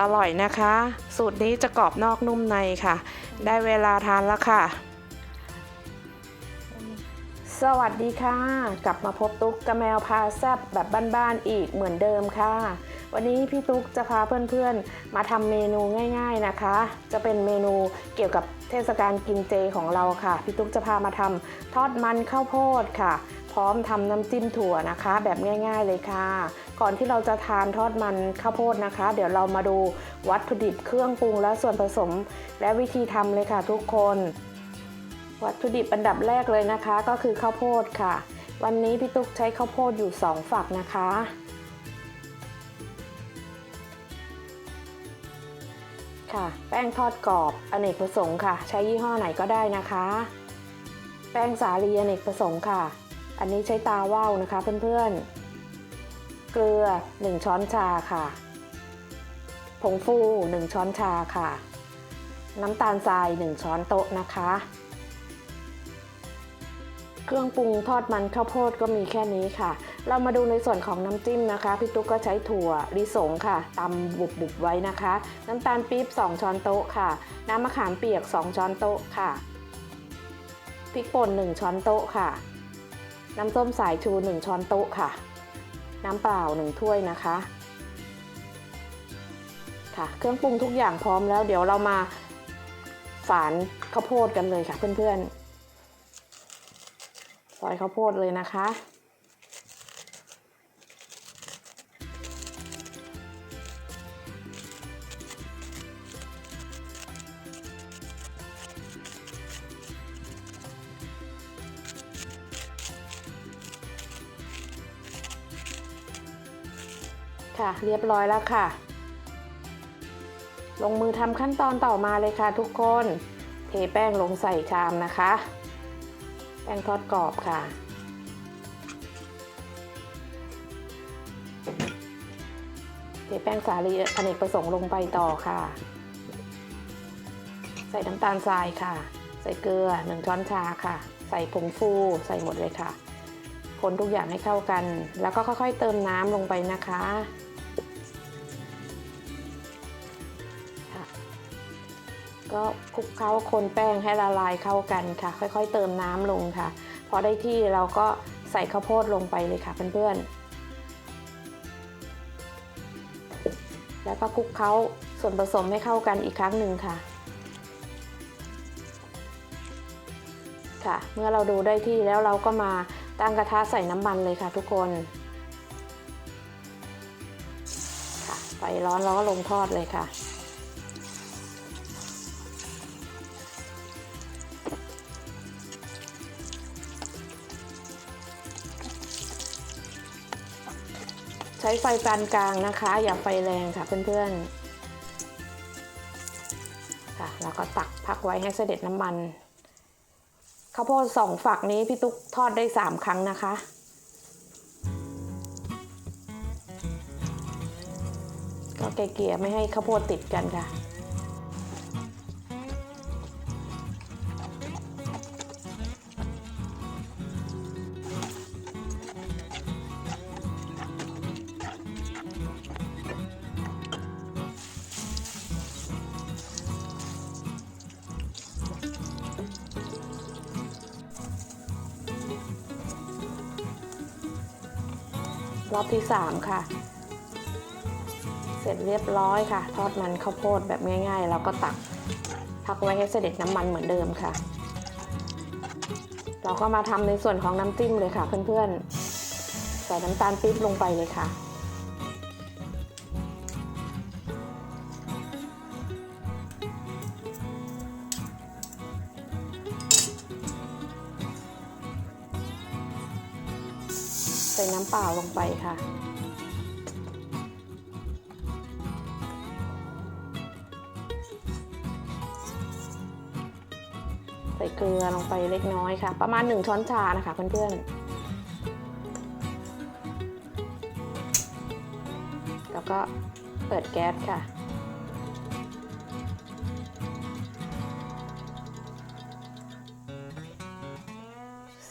อร่อยนะคะ สูตรนี้จะกรอบนอกนุ่มในค่ะ ได้เวลาทานแล้วค่ะ สวัสดีค่ะ กลับมาพบตุ๊กกระแมวพาแซบแบบบ้านๆอีกเหมือนเดิมค่ะ วันนี้พี่ตุ๊กจะพาเพื่อนๆ มาทำเมนูง่ายๆนะคะ จะเป็นเมนูเกี่ยวกับเทศกาลกินเจของเราค่ะ พี่ตุ๊กจะพามาทำทอดมันข้าวโพดค่ะ พร้อมทำน้ำจิ้มถั่วนะคะ แบบง่าย ๆเลยค่ะ ก่อนที่เราจะทานทอดมันข้าวโพดนะคะ เดี๋ยวเรามาดูวัตถุดิบเครื่องปรุงและส่วนผสม และวิธีทำเลยค่ะทุกคน วัตถุดิบอันดับแรกเลยนะคะ ก็คือข้าวโพดค่ะ วันนี้พี่ตุ๊กใช้ข้าวโพดอยู่ 2 ฝักนะคะค่ะแป้งทอดกรอบอเนกประสงค์ค่ะ ใช้ยี่ห้อไหนก็ได้นะคะ แป้งสาลีอเนกประสงค์ค่ะ อันนี้ใช้ตาว่าวนะคะเพื่อนๆ เกลือ 1 ช้อนชาค่ะ ผงฟู 1 ช้อนชาค่ะ น้ำตาลทราย 1 ช้อนโต๊ะนะคะ เครื่องปรุงทอดมันข้าวโพดก็มีแค่นี้ค่ะ เรามาดูในส่วนของน้ำจิ้มนะคะ พี่ตุ๊กก็ใช้ถั่วลิสงค่ะตำบุบๆไว้นะคะ น้ำตาลปี๊บ 2 ช้อนโต๊ะค่ะ น้ำมะขามเปียก 2 ช้อนโต๊ะค่ะพริกป่น 1 ช้อนโต๊ะค่ะ น้ำส้มสายชู 1 ช้อนโต๊ะค่ะ น้ำเปล่า 1 ถ้วยนะคะ ค่ะ เครื่องปรุงทุกอย่างพร้อมแล้ว เดี๋ยวเรามาฝานข้าวโพดกันเลยค่ะเพื่อนๆ ซอยข้าวโพดเลยนะคะ ค่ะ เรียบร้อยแล้วค่ะ ลงมือทำขั้นตอนต่อมาเลยค่ะทุกคน เทแป้งลงใส่ชามนะคะ แป้งทอดกรอบค่ะเทแป้งสาลีอเนกประสงค์ลงไปต่อค่ะ ใส่น้ำตาลทรายค่ะ ใส่เกลือหนึ่งช้อนชาค่ะ ใส่ผงฟูใส่หมดเลยค่ะ คนทุกอย่างให้เข้ากัน แล้วก็ค่อยๆเติมน้ำลงไปนะคะค่ะ ก็คลุกเคล้าคนแป้งให้ละลายเข้ากันค่ะ ค่อยๆ เติมน้ำลงค่ะ พอได้ที่เราก็ใส่ข้าวโพดลงไปเลยค่ะเพื่อนๆ แล้วก็คลุกเคล้าส่วนผสมให้เข้ากันอีกครั้งหนึ่งค่ะ ค่ะ เมื่อเราดูได้ที่แล้วเราก็มาตั้งกระทะใส่น้ำมันเลยค่ะทุกคนค่ะไฟร้อนเราก็ลงทอดเลยค่ะ ช้ไฟปานกลางนะคะ อย่าไฟแรงค่ะเพื่อนๆค่ะแล้วก็ตักพักไว้ให้เสด็จน้ำมันข้าวโพดสองฝักนี้พี่ตุ๊กทอดได้สามครั้งนะคะ ก็เกลี่ยไม่ให้ข้าวโพดติดกันค่ะ รอบที่ 3 ค่ะ เสร็จเรียบร้อยค่ะ ทอดมันข้าวโพดแบบง่ายๆแล้วก็ตักพักไว้ให้เสด็จน้ำมันเหมือนเดิมค่ะ เราก็มาทำในส่วนของน้ำจิ้มเลยค่ะเพื่อนๆ ใส่น้ำตาลปี๊บลงไปเลยค่ะ ใส่น้ำเปล่าลงไปค่ะ ใส่เกลือลงไปเล็กน้อยค่ะ ประมาณ 1 ช้อนชานะคะเพื่อนๆ แล้วก็เปิดแก๊สค่ะ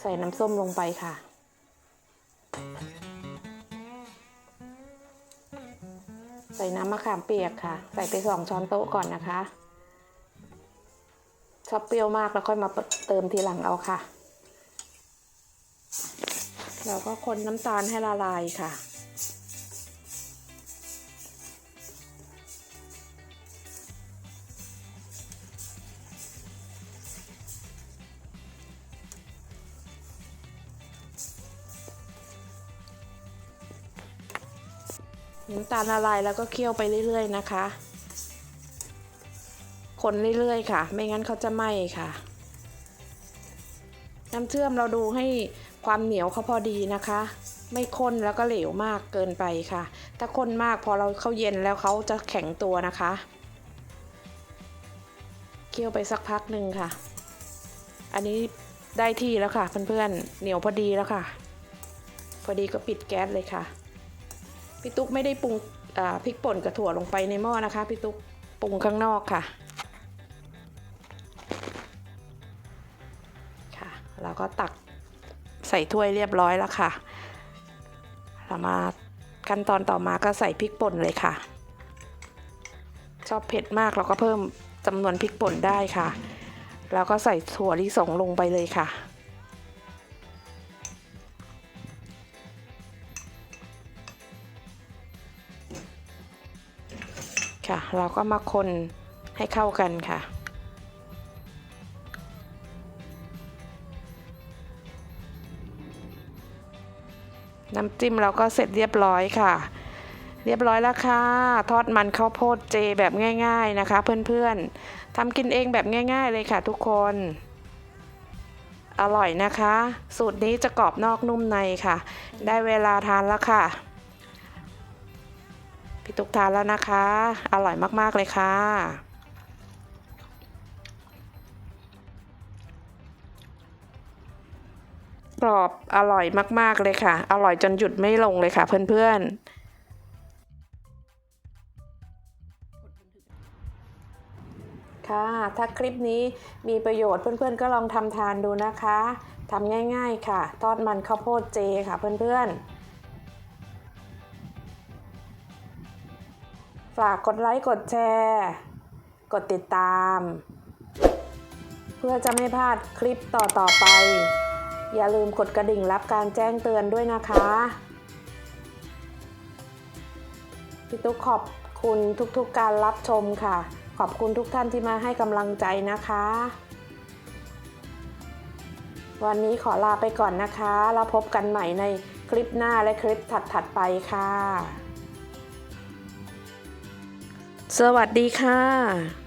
ใส่น้ำส้มลงไปค่ะ มะขามเปียกค่ะ ใส่ไปสองช้อนโต๊ะก่อนนะคะชอบเปรี้ยวมากแล้วค่อยมาเติมทีหลังเอาค่ะแล้วก็คนน้ำตาลให้ละลายค่ะ น้ำตาลละลายแล้วก็เคี่ยวไปเรื่อยๆนะคะ คนเรื่อยๆค่ะ ไม่งั้นเขาจะไหม้ค่ะ น้ำเชื่อมเราดูให้ความเหนียวเขาพอดีนะคะ ไม่ข้นแล้วก็เหลวมากเกินไปค่ะ ถ้าข้นมากพอเราเข้าเย็นแล้วเขาจะแข็งตัวนะคะ เคี่ยวไปสักพักหนึ่งค่ะ อันนี้ได้ที่แล้วค่ะเพื่อนๆเหนียวพอดีแล้วค่ะ พอดีก็ปิดแก๊สเลยค่ะ พี่ตุ๊กไม่ได้ปรุงพริกป่นกับถั่วลงไปในหม้อนะคะพี่ตุ๊กปรุงข้างนอกค่ะ ค่ะแล้วก็ตักใส่ถ้วยเรียบร้อยแล้วค่ะ เรามาขั้นตอนต่อมาก็ใส่พริกป่นเลยค่ะ ชอบเผ็ดมากเราก็เพิ่มจำนวนพริกป่นได้ค่ะ แล้วก็ใส่ถั่วลิสงลงไปเลยค่ะ ค่ะ เราก็มาคนให้เข้ากันค่ะ น้ำจิ้มเราก็เสร็จเรียบร้อยค่ะ เรียบร้อยแล้วค่ะ ทอดมันข้าวโพดเจแบบง่าย ๆนะคะ เพื่อนๆทำกินเองแบบง่าย ๆ เลยค่ะทุกคน อร่อยนะคะ สูตรนี้จะกรอบนอกนุ่มในค่ะ ได้เวลาทานแล้วค่ะ พี่ตุ๊กทานแล้วนะคะ อร่อยมาก ๆ เลยค่ะ กรอบอร่อยมาก ๆ เลยค่ะ อร่อยจนหยุดไม่ลงเลยค่ะเพื่อน ๆค่ะ ถ้าคลิปนี้มีประโยชน์เพื่อนๆ ก็ลองทำทานดูนะคะ ทำง่ายๆค่ะ ทอดมันข้าวโพดเจค่ะเพื่อนๆ ฝากกดไลค์กดแชร์ กดติดตาม เพื่อจะไม่พลาดคลิปต่อๆไป อย่าลืมกดกระดิ่งรับการแจ้งเตือนด้วยนะคะพี่ตุ๊กขอบคุณทุกๆการรับชมค่ะ ขอบคุณทุกท่านที่มาให้กำลังใจนะคะ วันนี้ขอลาไปก่อนนะคะ แล้วพบกันใหม่ในคลิปหน้าและคลิปถัดๆไปค่ะ สวัสดีค่ะ